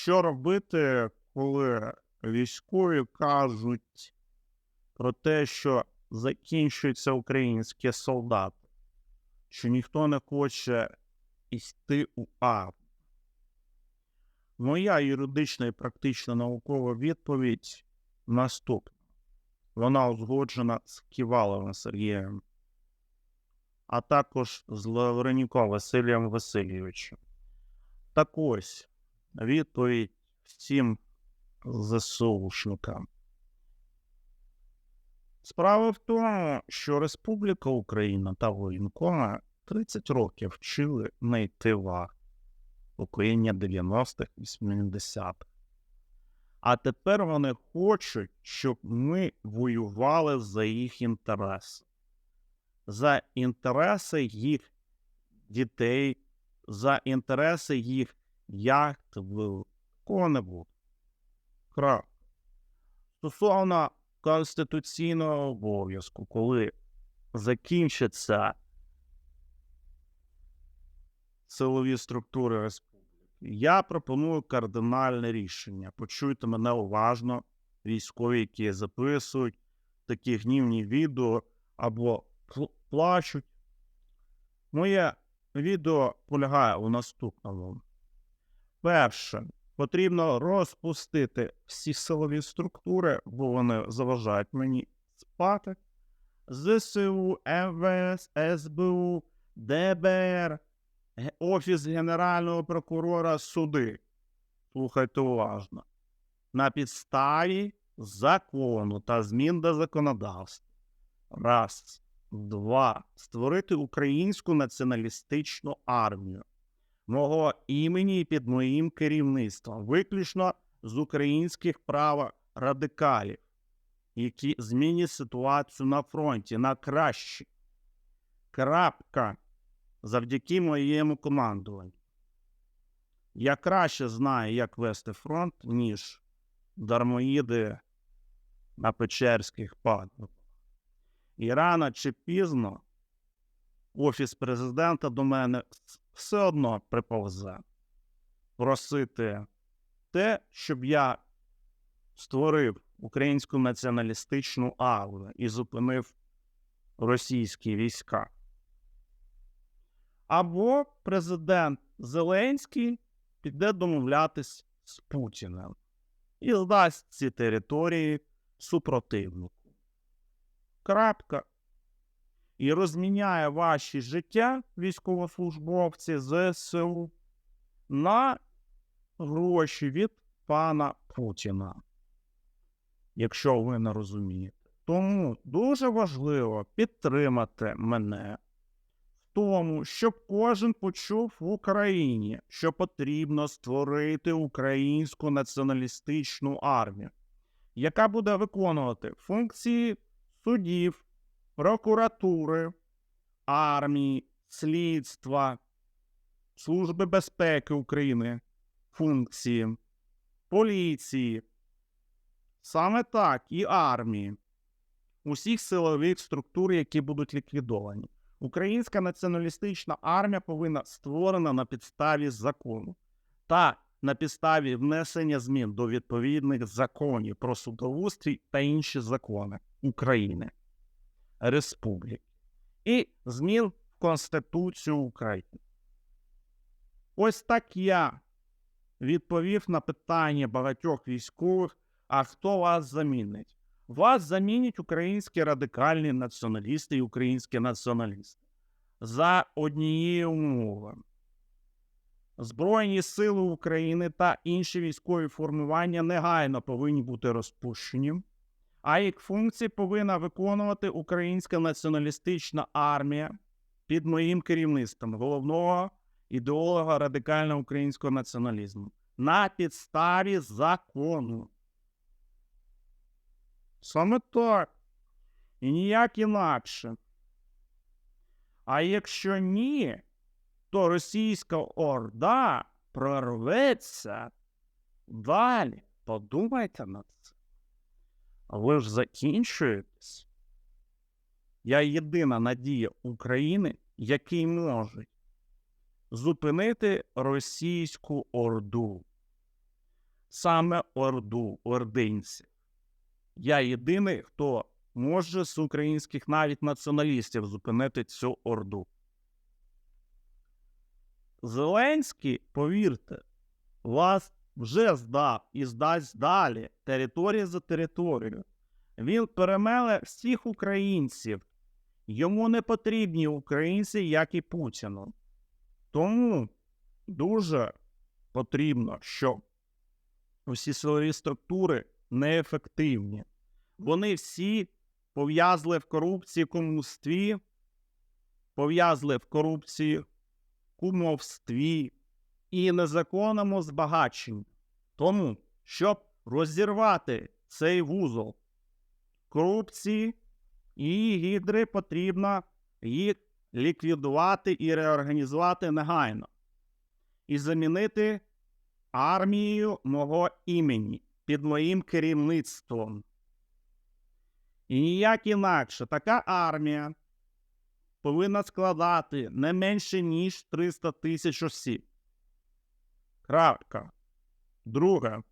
Що робити, коли військові кажуть про те, що закінчуються українські солдати, що ніхто не хоче йти у армію? Моя юридична і практична наукова відповідь наступна. Вона узгоджена з Ківаловим Сергієм, а також з Лавренюком Василієм Васильовичем. Так ось відповідь всім ЗСУшникам. Справа в тому, що Республіка Україна та воєнкома 30 років вчили не йти покоління 90-х, 80-х. А тепер вони хочуть, щоб ми воювали за їх інтереси, за інтереси їх дітей, за інтереси їх яхт, в кого-небудь. Стосовно конституційного обов'язку, коли закінчаться силові структури республіки, я пропоную кардинальне рішення. Почуйте мене уважно, військові, які записують такі гнівні відео або плачуть. Моє відео полягає у наступному. Перше, потрібно розпустити всі силові структури, бо вони заважають мені спати. ЗСУ, МВС, СБУ, ДБР, Офіс Генерального прокурора, суди. Слухайте уважно. На підставі закону та змін до законодавства. Раз. Два. Створити українську націоналістичну армію мого імені і під моїм керівництвом, виключно з українських права радикалів, які змінять ситуацію на фронті на краще. Крапка. Завдяки моєму командуванню. Я краще знаю, як вести фронт, ніж дармоїди на Печерських падах. І рано чи пізно офіс президента до мене все одно приповзе просити те, щоб я створив українську націоналістичну армію і зупинив російські війська. Або президент Зеленський піде домовлятись з Путіним і здасть ці території супротивнику. Крапка. І розміняє ваші життя, військовослужбовці ЗСУ, на гроші від пана Путіна. Якщо ви не розумієте. Тому дуже важливо підтримати мене в тому, щоб кожен почув в Україні, що потрібно створити українську націоналістичну армію, яка буде виконувати функції судів, прокуратури, армії, слідства, Служби безпеки України, функції, поліції, саме так і армії, усіх силових структур, які будуть ліквідовані. Українська націоналістична армія повинна створена на підставі закону та на підставі внесення змін до відповідних законів про судоустрій та інші закони України, Республіки і змін в Конституцію України. Ось так я відповів на питання багатьох військових, а хто вас замінить? Вас замінять українські радикальні націоналісти і українські націоналісти за однієї умови. Збройні сили України та інші військові формування негайно повинні бути розпущені, а їх функції повинна виконувати українська націоналістична армія під моїм керівництвом головного ідеолога радикального українського націоналізму на підставі закону. Саме так. І ніяк інакше. А якщо ні, то російська орда прорветься далі. Подумайте над цим. Ви ж закінчуєтесь. Я єдина надія України, який може зупинити російську орду. саме Орду, ординців. Я єдиний, хто може з українських навіть націоналістів зупинити цю орду. Зеленський, повірте, вас вже здав і здасть далі територія за територією. Він перемеле всіх українців. Йому не потрібні українці, як і Путіну. Тому дуже потрібно, щоб усі силові структури неефективні. Вони всі пов'язли в корупції, кумовстві, пов'язли в корупції, кумовстві і незаконному збагаченні. Тому, щоб розірвати цей вузол корупції і гідри, потрібно їх ліквідувати і реорганізувати негайно і замінити армією мого імені під моїм керівництвом. І ніяк інакше така армія повинна складати не менше, ніж 300 тисяч осіб. Крапка. Друге.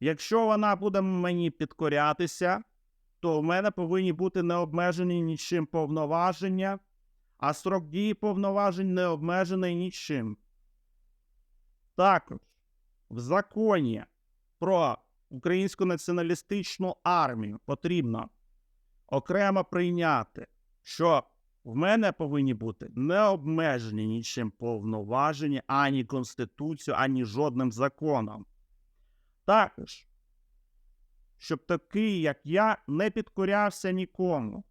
Якщо вона буде мені підкорятися, то в мене повинні бути необмежені нічим повноваження, а строк дії повноважень не обмежений нічим. Також в законі про українську націоналістичну армію потрібно окремо прийняти, що в мене повинні бути необмежені нічим повноваження ані Конституцією, ані жодним законом. Також, щоб такий, як я, не підкорявся нікому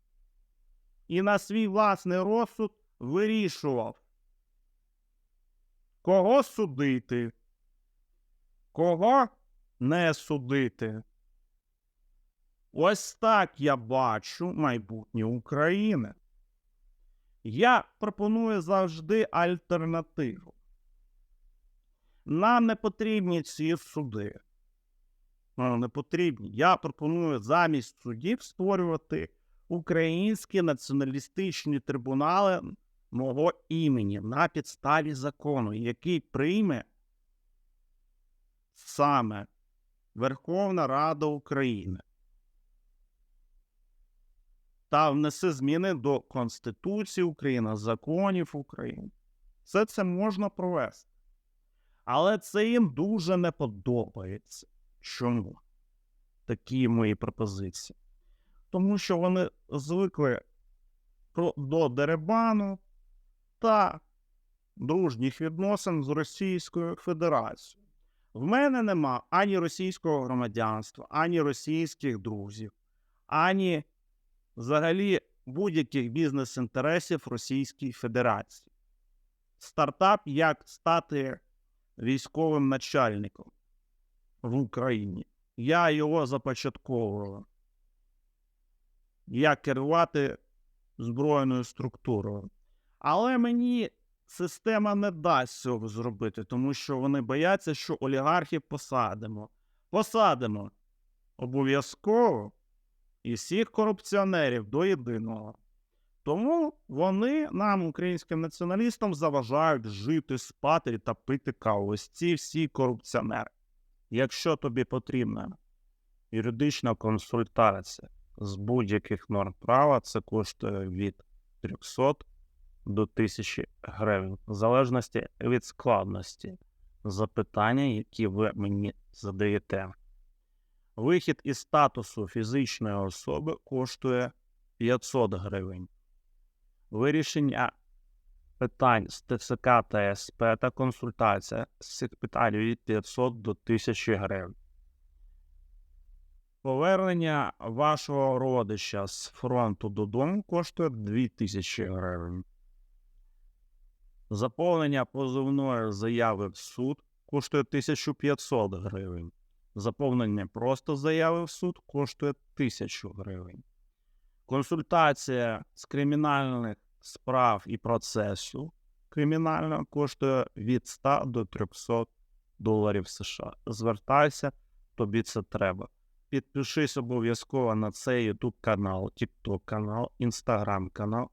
і на свій власний розсуд вирішував, кого судити, кого не судити. Ось так я бачу майбутнє України. Я пропоную завжди альтернативу. Нам не потрібні ці суди. Нам не потрібні. Я пропоную замість судів створювати українські націоналістичні трибунали мого імені на підставі закону, який прийме саме Верховна Рада України та внесе зміни до Конституції України, законів України. Все це можна провести. Але це їм дуже не подобається. Чому? Такі мої пропозиції. Тому що вони звикли до деребану та дружніх відносин з Російською Федерацією. В мене нема ані російського громадянства, ані російських друзів, ані взагалі будь-яких бізнес-інтересів Російської Федерації. Стартап як стати військовим начальником в Україні. Я його започатковував. Як керувати збройною структурою. Але мені система не дасть цього зробити, тому що вони бояться, що олігархів посадимо. Посадимо обов'язково і всіх корупціонерів до єдиного. Тому вони нам, українським націоналістам, заважають жити, спати та пити каву. Ось ці всі корупціонери. Якщо тобі потрібна юридична консультація з будь-яких норм права, це коштує від 300 до 1000 гривень, в залежності від складності запитання, які ви мені задаєте. Вихід із статусу фізичної особи коштує 500 гривень. Вирішення питань з ТЦК та СП та консультація з цих питань від 500 до 1000 гривень. Повернення вашого родича з фронту додому коштує 2000 гривень. Заповнення позовної заяви в суд коштує 1500 гривень. Заповнення просто заяви в суд коштує 1000 гривень. Консультація з кримінальних справ і процесу кримінального коштує від 100 до 300 доларів США. Звертайся, тобі це треба. Підпишись обов'язково на цей YouTube канал, TikTok канал, Instagram канал.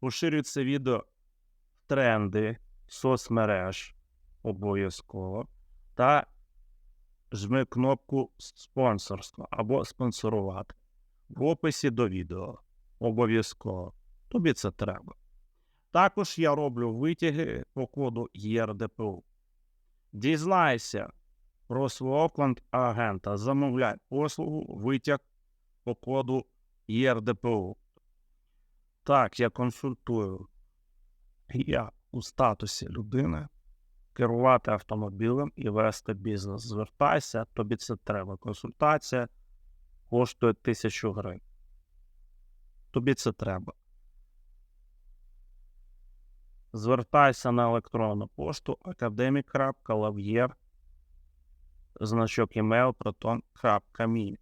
Поширюй це відео в тренди соцмереж обов'язково. та жми кнопку спонсорство або спонсорувати в описі до відео. Обов'язково. Тобі це треба. Також я роблю витяги по коду ЄРДПУ. Дізнайся про свого контрагента, замовляй послугу витяг по коду ЄРДПУ. Так, я консультую. Я у статусі людини керувати автомобілем і вести бізнес. Звертайся, тобі це треба. Консультація коштує тисячу гривень. Тобі це треба. Звертайся на електронну пошту академік.лав'єр значок email proton.me